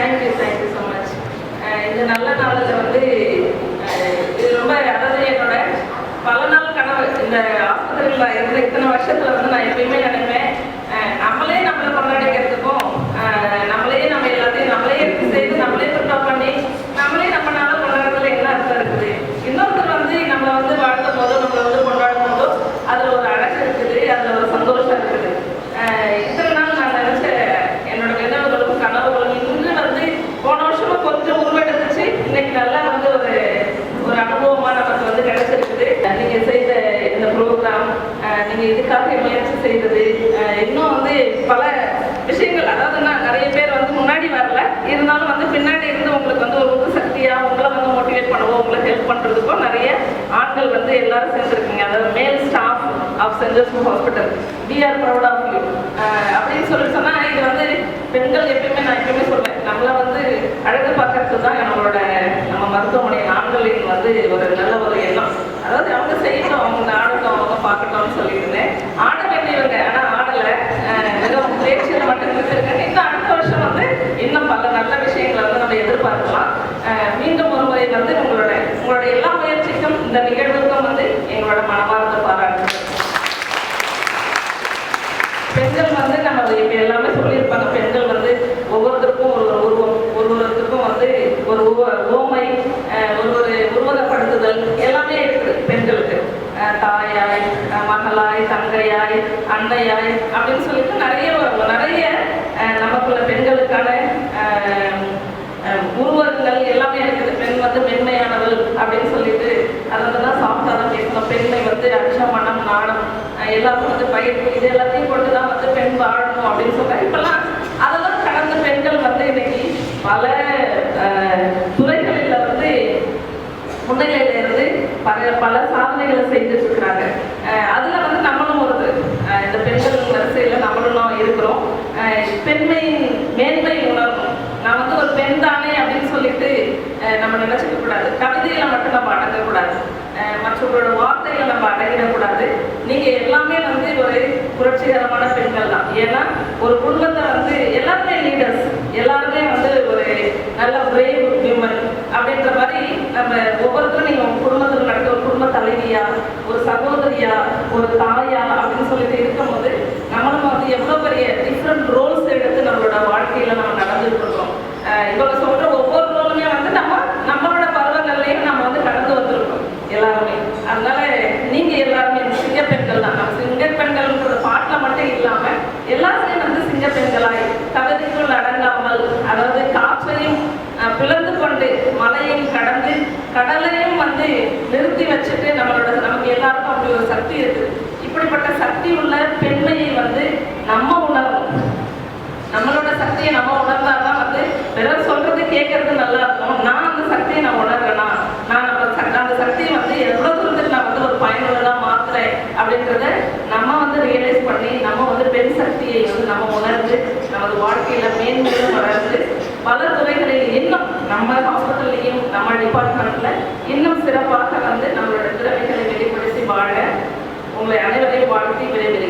Thank you thank you so much இந்த நல்ல நாளில் வந்து இது ரொம்ப அதாவது என்னோட பல நாள் கனவு. இந்த ஆஸ்பத்திரியில் இருந்த இத்தனை வருஷத்தில் வந்து நான் எப்பயுமே நினைப்பேன் நீங்க இதுக்காக முயற்சி செய்தது? இன்னும் வந்து பல விஷயங்கள் அதாவது நான் நிறைய பேர் வந்து முன்னாடி வரல. இருந்தாலும் வந்து பின்னாடி இருந்து உங்களுக்கு வந்து ஒரு உந்து சக்தியா உங்களை வந்து மோட்டிவேட் பண்ணவோ உங்களுக்கு ஹெல்ப் பண்ணுறதுக்கும் நிறைய ஆண்கள் வந்து எல்லாரும் சேர்ந்துருக்குங்க. அதாவது male staff of saint Joseph hospital we are proud of you அப்படின்னு சொல்லி சொன்னா இது வந்து பெண்கள் எப்பயுமே நான் எப்பயுமே சொல்வேன். நம்மள வந்து அழ பார்க்கறது தான் நம்மளோட நம்ம மருத்துவமனை ஆண்களின் வந்து ஒரு நல்ல ஒரு எண்ணம் அதாவது அவங்க செய்யட்டும் அவங்க ஆடட்டும் அவங்க பார்க்கட்டும்னு ஆட வேண்டியவங்க ஆனா ஆடலை அஹ் வெறும் பேச்சில் மட்டும் இருக்காங்க இன்னும் அடுத்த வருஷம் வந்து இன்னும் பல நல்ல விஷயங்களை வந்து நம்ம எதிர்பார்க்கலாம். அஹ் மீண்டும் ஒரு முறை வந்து உங்களோட உங்களோட எல்லா முயற்சிக்கும் இந்த நிகழ்வுக்கும் வந்து எங்களோட மனமார்ந்த பாராட்டு பெண்கள் வந்து நம்ம இப்ப எல்லாமே சொல்லியிருப்பாங்க. பெண்கள் வந்து ஒவ்வொருத்தருக்கும் ஒரு ஒரு உருவம் ஒருவருக்கும் வந்து ஒரு உருவ ஓமை தங்கையாய் அன்னையாய் அப்படின்னு சொல்லிட்டு நிறைய வரும். நிறைய நமக்குள்ள பெண்களுக்கான உருவங்கள் எல்லாமே இருக்குது. பெண் வந்து மென்மையானவள் அப்படின்னு சொல்லிட்டு அதை வந்து தான் சாஃப்டாக தான் பேசணும் பெண்மை வந்து அச்சம் மனம் நாணம் அஹ் வந்து பயிர் இது எல்லாத்தையும் கொண்டு தான் வந்து பெண் வாழணும் அப்படின்னு சொல்றாங்க. இப்பெல்லாம் அதெல்லாம் கடந்த பெண்கள் வந்து இன்னைக்கு பல துறைகளில் வந்து முன்னிலையில இருந்து பல பல சாதனைகளை செஞ்சுட்டு இருக்கிறாங்க. அதில் வந்து நம்மளும் ஒரு அஹ் இந்த பெண்கள் வரிசையில நம்மளும் இருக்கிறோம் அஹ் பெண்மையின் மேன்மை உணரணும் நான் வந்து ஒரு பெண் தானே அப்படின்னு சொல்லிட்டு அஹ் நம்ம நினைச்சுக்க கூடாது கவிதையில மட்டும் நம்ம அடங்கக்கூடாது. மற்றவங்களோட வார்த்தையில நம்ம அடங்கிடக்கூடாது. நீங்க எல்லாமே வந்து ஒரு புரட்சிகரமான பெண்கள் தான். ஏன்னா ஒரு குடும்பத்தை வந்து எல்லாருமே லீடர்ஸ் எல்லாருமே வந்து ஒரு நல்ல பிரேவ் விமன் அப்படின்ற மாதிரி நம்ம ஒவ்வொருத்தரும் நீங்க உங்க குடும்பத்தில் நடக்க ஒரு குடும்ப தலைவியா ஒரு சகோதரியா ஒரு தாயா எல்லாருமே. அதனால நீங்க எல்லாருமே சிங்க பெண்கள் தான். சிங்க பெண்கள்ன்ற பாட்டுல மட்டும் இல்லாம எல்லாருமே வந்து சிங்க பெண்களாய் தகுதிக்குள் அடங்காமல் அதாவது காற்றையும் பிளந்து கொண்டு மலையையும் கடந்து கடலையும் வந்து நிறுத்தி வச்சுட்டு நம்மளோட நமக்கு எல்லாருக்கும் அப்படி ஒரு சக்தி இருக்கு. இப்படிப்பட்ட சக்தி உள்ள பெண்மையை வந்து நம்ம உணரணும். நம்மளோட சக்தியை நம்ம உணர்ந்தாதான் வந்து பிறர் சொல்றது கேட்கறது நல்லா இருக்கும் நான் அந்த சக்தியை நான் உணர்றேனா நான் நம்ம சக்- அந்த சக்தியை வந்து எவ்வளவு தூரத்துக்கு நான் வந்து ஒரு பயனுள்ளதா மாத்துறேன் அப்படின்றத நம்ம வந்து ரியலைஸ் பண்ணி நம்ம வந்து பெண் சக்தியை வந்து நம்ம உணர்ந்து நமது வாழ்க்கையில வளர்ந்து பல துறைகளில் இன்னும் நம்ம ஹாஸ்பிட்டல்லையும் நம்ம டிபார்ட்மெண்ட்ல இன்னும் சிறப்பாக வந்து நம்மளோட திறமைகளை வெளிப்படுத்தி வாழ உங்களை அனைவரையும் வாழ்த்தி விரைவில்